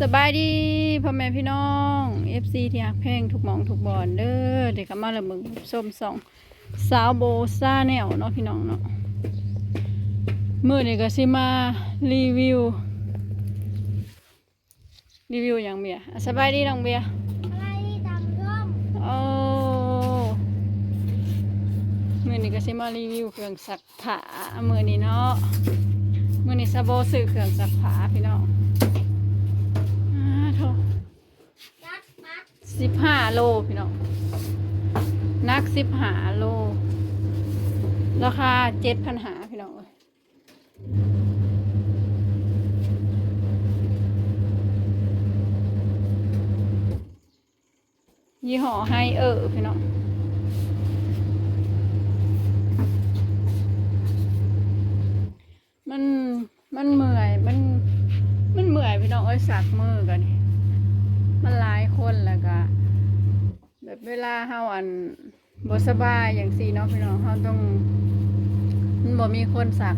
สบายดีพ่อแม่พี่น้อง FC ที่ฮักเพลงทุกหมองทุกบอนเด้อเด็กก็มาละมึงส้มสองสาวโบซาแนวเนาะพี่น้องเนาะมื้อนี้ก็สิมารีวิว รีวิวอย่างเบียร์อะสบายดีน้องเบียร์อะไรดำร่มโอ้มื้อนี้ก็สิมารีวิวเครื่องซักผ้ามื้อนี้เนาะมื้อนี้ซาโบซื้อเครื่องซักผ้าพี่น้องอ่าโถ ยัดมัด สิบห้าโลพี่น้องนักสิบห้าโล ราคาเจ็ดพันหาพี่น้องเอ้ยยี่ห้อไฮเออร์พี่น้อง มัน มันเมื่อย มัน มันเมื่อยพี่น้องเอ้ยสักมือกันนี่ มันหลายคนแล้วก็แบบ เวลาเฮาอันบ่สบายอย่างสี่เนาะพี่น้องเฮาต้องมันบ่มีคนสัก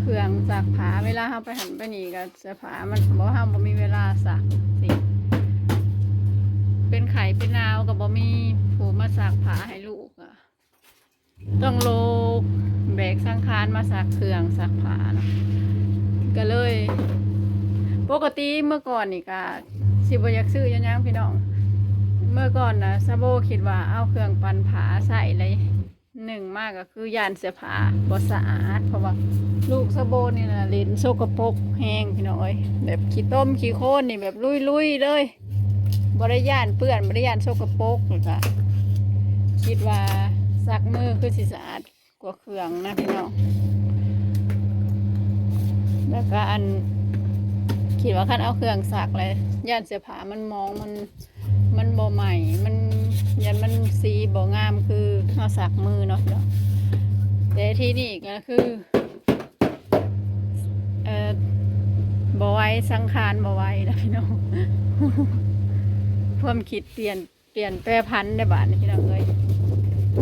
เครื่องสักผ้าเวลาเฮาไปหันไปนี่ก็เสื้อผ้ามันบ่เฮาบ่มีเวลาสักสิเป็นไข้เป็นนาวก็บ่มีผู้มาสักผ้าให้ลูกอะต้องโลกแบกสังขารมาสักเครื่องสักผ้าเนาะก็เลย ปกติเมื่อก่อนนี่ก็สิบอยากซื้อหยังๆพี่น้อง เมื่อก่อนนะซาโบคิดว่าเอาเครื่องปั่นผาใส่เลยหนึ่งมากก็คือยานเสื้อผ้าบ่สะอาด เพราะว่าลูกซาโบนี่นะเลนโซกปรกแห้งพี่น้อย แบบขี้ต้มขี้โคนนี่แบบลุยๆเลยบริยานเปื้อนบริยานโซกปรกนี่ค่ะคิดว่าซักมือคือสิสะอาดกว่าเครื่องนะพี่น้องแล้วก็อันคิดว่าคันเอาเครื่องสักเลยยานเสื้อผ้ามันมองมัน มันบ่ใหม่ มันยันมันสีบ่งามคือเอาสักมือเนาะเนาะแต่ที่นี่ก็คือเออบ่ไว้สังขารบ่ไว้นะพี่น้องความคิดเปลี่ยนเปลี่ยนแปรพันได้บาดนี้พี่น้องเอ้ย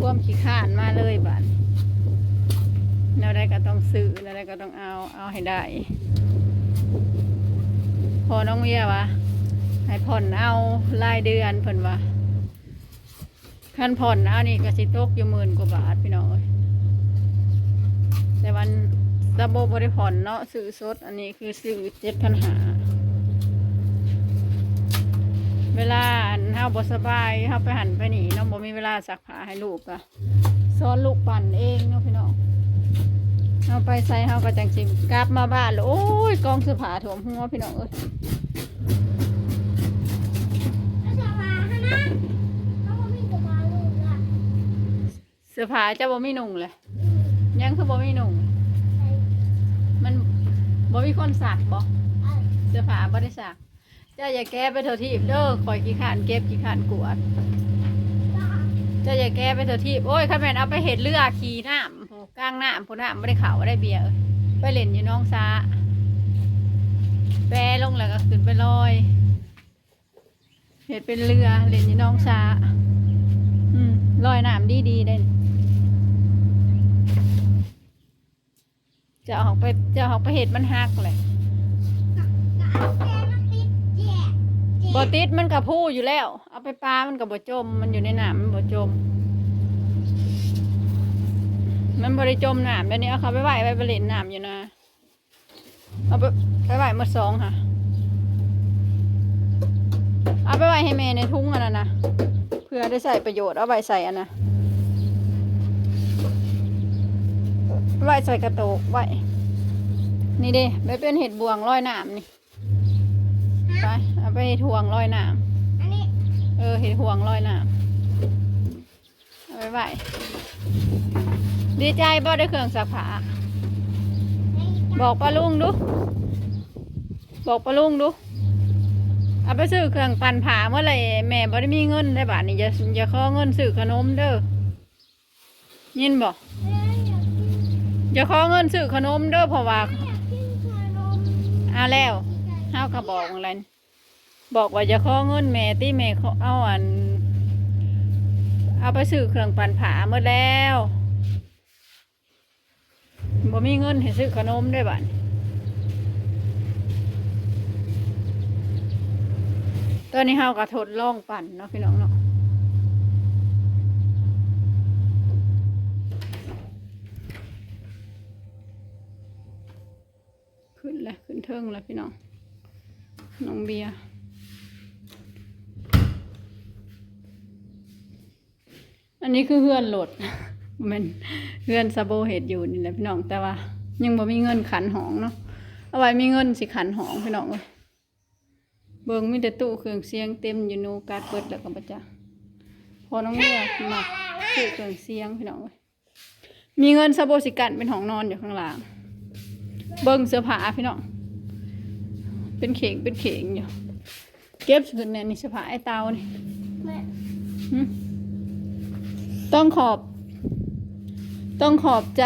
ความขี้ข้านมาเลยบาดแล้วได้ก็ต้องซื้อแล้วได้ก็ต้องเอาเอาให้ได้ พอน้องเวียวะ ให้ผ่อนเอารายเดือนเพิ่นว่าคันผ่อนเอานี่ก็สิตกอยู่หมื่นกว่าบาทพี่น้องเอ้ยแต่วันระบบบริผ่อนเนาะซื้อสด อันนี้คือซื้อเจ็ดพันหาเวลาเฮาบ่สบายเฮาไปหันไปหนีเนาะบ่มีเวลาซักผ้าให้ลูกอะสอนลูกปั่นเองเนาะพี่น้องเอาไปใส่เฮาก็จังสิกลับมาบ้านแล้วโอ้ยกองเสื้อผ้าถ่วมหัวพี่น้องเอ้ย แล้วจะมาฮะนะแล้วก็มีจะมาลูกอะ เสื้อผ้าจะบ่มีนุ่งเลยยังคือบ่มีนุ่งมันบ่มีคนสักบ่เอ้ยเสื้อผ้าบ่ได้สักเจ้าอย่าแก้ไปเถอะทีบเด้อคอยขี้ขานเก็บขี้ขานกวดจ้าเจ้าอย่าแก้ไปเถอะทีบโอ้ยคันแม่นเอาไปเห็ดเรือขี่น้ำโหกลางน้ำผู้น้ำบ่ได้ข่าวบ่ได้เบียร์ไปเล่นอยู่น้องซาแปรลงแล้วก็ขึ้นไปลอยเห็ดเป็นเรือเล่นอยู่น้องซาอืมลอยน้ำดีๆเด่ จะออกไปจะออกไปเห็ดมันหักเลยก็เอาแกมันติดแย่บติดมันกับผู้อยู่แล้ว เอาไปปลา มันกับบ่จม มันอยู่ในน้ำมันบ่จม มันบริจมน้ำเดี๋ยวนี้เอาเขาไปไหวไปไปเล่นน้ำอยู่นะ เอาไปไปไหวหมาสองค่ะ เอาไปไหวให้แม่ในทุ่งอันนั้นนะ เพื่อได้ใส่ประโยชน์เอาไว้ใส่อันนะ ไว้ใส่กระโตกไว้ นี่เด้ไปเป็นเห็ดบวงร้อยน้ำนี่ ไปเอาไปเห็ดห่วงลอยน้อันนี้ำเออเห็ดห่วงลอยน้ำเอาไปไหวดีใจบ่ได้เครื่องสักผ้าในบอกป้าลุงดู บอกป้าลุงดู เอาไปซื้อเครื่องปั่นผ้าเมื่อไหรแม่บ่ได้มีเงินได้บาทนี่อย่าอย่าขอเงินซื้อขนมเด้อยินบอก อย่าขอเงินซื้อขนมเด้อเพราะว่าอากกินขนมเอาแล้วเฮาก็บอกอะไรบอกว่าอย่าขอเงินแม่ที่แม่เขาเอาอัน เอาไปซื้อเครื่องปั่นผ้าเมื่อแล้วบ่มีเงินให้ซื้อขนมด้วยบ้านตอนนี้เฮาก็ทดลองปั่นเนาะพี่น้องเนาะขึ้นแล้วขึ้นเทิงแล้วพี่น้องน้องเบียร์อันนี้คือเฮือนโหลดมันเฮือนซาโบเห็ดอยู่นี่แหละพี่น้องแต่ว่า ยังบ่มีเงินขันหองเนาะเอาไว้มีเงินสิขันหองพี่น้องเอ้ยเบิ่งมีแต่ตู้เครื่องเสียงเต็มอยู่นูการเปิดแล้วก็บ่จ้ะพอน้องเมียมักตู้เครื่องเสียงพี่น้องเอ้ยมีเงินซะบ่สิกันเป็นห้องนอนอยู่ข้างล่างเบิ่งเสื้อผ้าพี่น้อง เป็นเข่งเป็นเข่งอยู่เก็บขึ้นเนี่ยนี่เสื้อผ้าไอ้เตานี่แม่หึต้องขอบ ต้องขอบใจ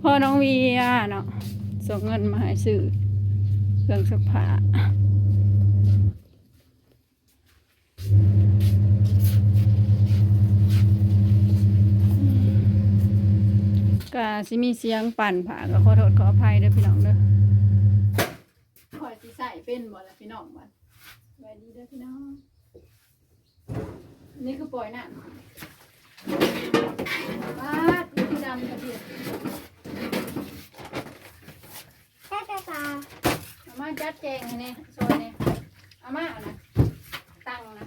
พ่อน้องเวียเนาะส่งเงินมาให้ซื้อเครื่องซักผ้าก็สิมีเสียงปั่นผ่าก็ขอโทษขออภัยเด้อพี่น้องเด้อคอยสิใส่ เป็นบ่ล่ะพี่น้องบัดสวัสดีเด้อพี่น้อง นี่คือปล่อยน่ะบ้าดมีที่ดำกระเทียมแค่ตาตาอามาจัดแจงให้นี่ซอยนี่อามาเอานะตั้งนะ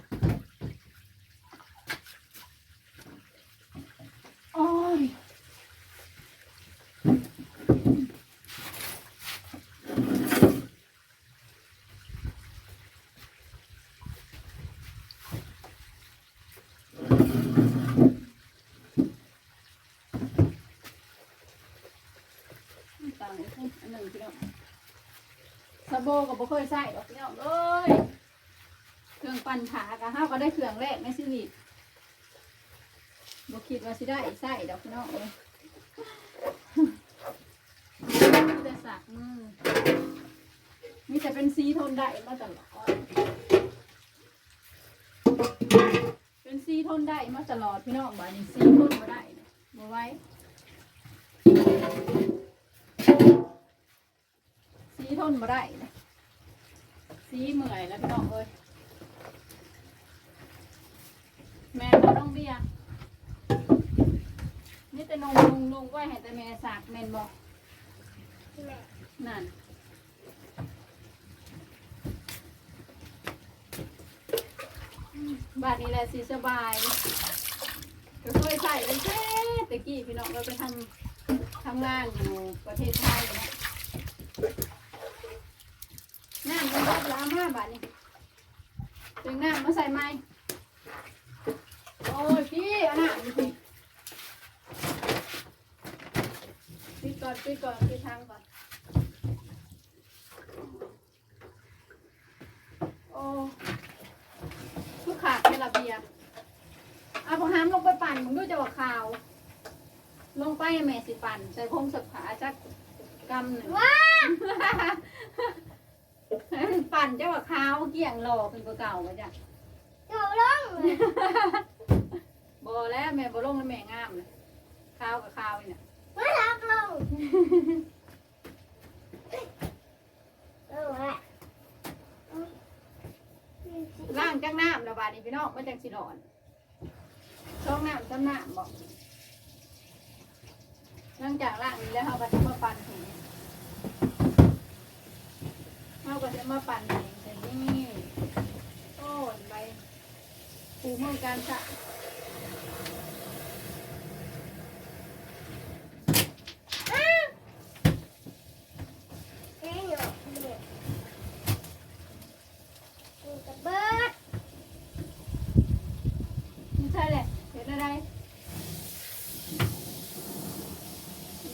โอ้ยตั้งไว้พุ่นอันหนึ่งพี่น้อง สะ โบกับบ่เคยใส่ดอกพี่น้องเอ้ยเครื่องปั่นผากะห้าก็ได้เครื่องแรกในชีวิตบ่คิดว่าสิได้ใส่ดอกพี่น้องเอ้ยมีแต่สักมือมีแต่เป็นสีทนได้มาตลอดเป็นสีทนได้มาตลอดพี่น้องบ้านนี้สีทนบ่ได้เนี่ยบ่ไว้สีทนบ่ได้ เนี่ยสีเมื่อยแล้วพี่น้องเอ้ยแม่ก็ต้องเบี้ยนี่แต่นงลุงลุงไว้ให้แต่แม่สากแม่นบอกนั่นบ้านนี้แหละสีสบายก็เคยใส่เป็นแค่ตะกี้พี่น้องเราไปทำทำงานอยู่ประเทศไทยนะน้ำมัน ล้ามาบ้านนี้ถึงน้ำมาใส่ไหมโอ้ยพี่อันน่ะนี่พี่ก่อนปิดก่อนปิดทางก่อน โอ้ทุกขาดไม่ระเบียบเอาพอห้ามลงไปปั่นมึงดูจะว่าข่าว ลงไปแม่สิปั่นใส่พงสับขาจักกำหนึ่งว้า ปั่นเจ้าว่าขาวเกี่ยงหล่อเป็นกว่าเก่าไปจ้ะเดี๋ยวลงเลยบอแล้วแม่บอลงแล้วแม่งามเลยขาวกับขาวนี่น่ะไม่รักลงเออแม่ล่างจังน้ำระบาดนี่พี่น้องมาจังสินอนช่องน้ำซ้ำน้ำบอกหลังจากล่างนี้แล้วเขาก็จะมาปั่นแหงเขา ก็จะมาปั่นเองแต่นี่โอ้ยไปปูมือการสะ เอ้ยหนูเนี่ยกูจะเบิด ไม่ใช่แหละเห็นอะไร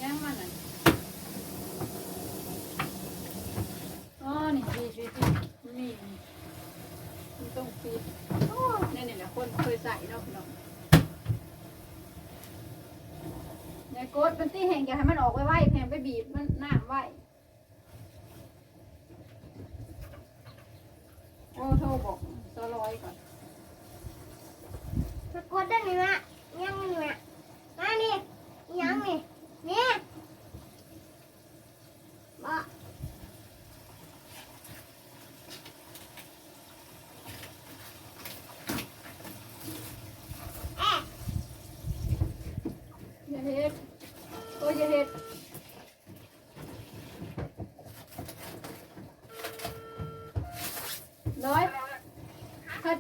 ย่างมันอะอ๋อนี่ปีปีปีนี่มัน ต้องปีโอ้นี่นี่แหละคนเคยใส่เนาะพี่น้องในโกดเป็นที่แห่งอย่าให้มันออกไว้ไว้แพงไปบีบมันน้ำไว้ โอ้โทรบอกสร้อยก่อน สะกดได้ไหมวะยังนี่วะมานี่ยังนี่นี่บ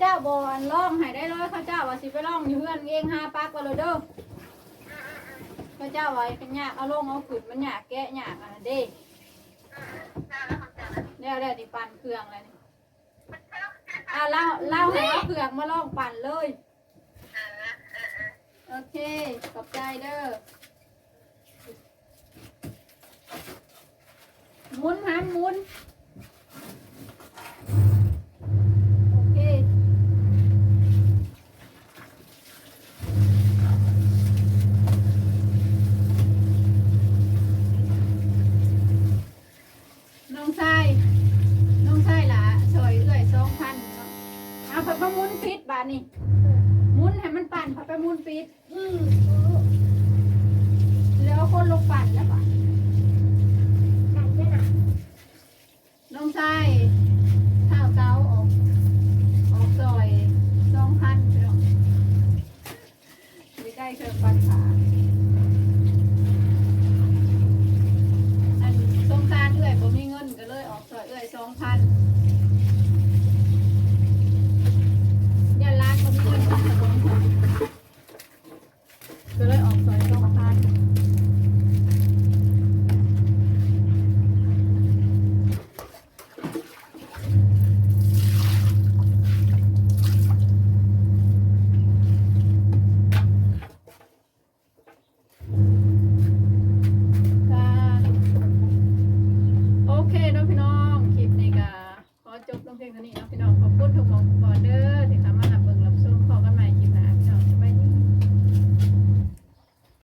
เจ้าบอนล่องให้ได้เลยข้าเจ้าว่าสิไปล่องอยู่เพื่อนเองห้าปักไปเลยเด้อข้าเจ้าไว้เป็นยากเอาลงเอาขึ้นมันยากแกะยากอะเด้เดี๋ยวเดี๋ยวดิปั่นเครื่องแล้วนี่อะเล่าเล่าให้เอาเครื่องมาล่องปั่นเลย โอเค ขอบใจเด้อหมุนหันหมุน โอเค น้องชาย น้องชายหล่ะซอยเอื้อยสองพันเนาะเอาไปประ มุนปิดบาทนี่หมุนให้มันปั่นเอาไปหมุนปิดอืมแล้วเอาคนลงปั่นแล้วปะนั่นด้วยนะน้องชาย